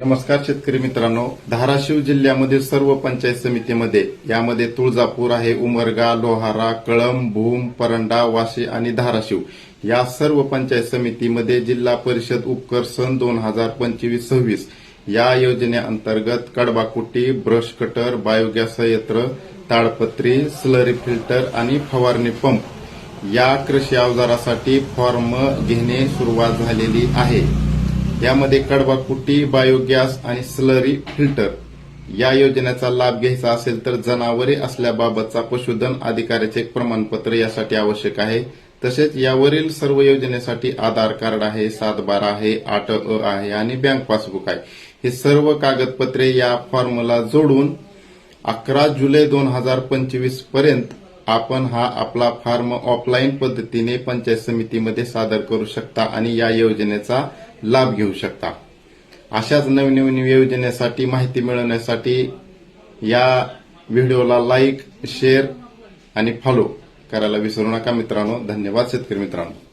नमस्कार शेतकरी मित्रांनो धाराशिव जिल्ह्यामधील सर्व पंचायत समितीमध्ये यामध्ये तुळजापूर आहे उमरगा लोहारा कळम भूम परंडा वाशी आणि धाराशिव या सर्व पंचायत समितीमध्ये जिल्हा परिषद उपकर सन दोन हजार पंचवीस सव्वीस या योजनेअंतर्गत कडबाकुटी ब्रश कटर बायोगॅस संयंत्र ताडपत्री स्लरी फिल्टर आणि फवारणी पंप. या कृषी अवजारासाठी फॉर्म घेणे सुरुवात झालेली आहे. यामध्ये कडवा कुट्टी बायोगॅस आणि स्लरी फिल्टर. या योजनेचा लाभ घ्यायचा असेल तर जनावरे असल्याबाबतचा पशुधन अधिकाऱ्याचे एक प्रमाणपत्र यासाठी आवश्यक आहे. तसेच यावरील सर्व योजनेसाठी आधार कार्ड आहे सात बारा आहे आठ अ आहे आणि बँक पासबुक आहे. हे सर्व कागदपत्रे या फॉर्मला जोडून अकरा जुलै दोन हजार पंचवीसपर्यंत आपण हा आपला फॉर्म ऑफलाईन पद्धतीने पंचायत समितीमध्ये सादर करू शकता आणि या योजनेचा लाभ घेऊ शकता. अशाच नवीन नवीन योजनेसाठी माहिती मिळवण्यासाठी या व्हिडिओला लाईक शेअर आणि फॉलो करायला विसरू नका मित्रांनो. धन्यवाद शेतकरी मित्रांनो.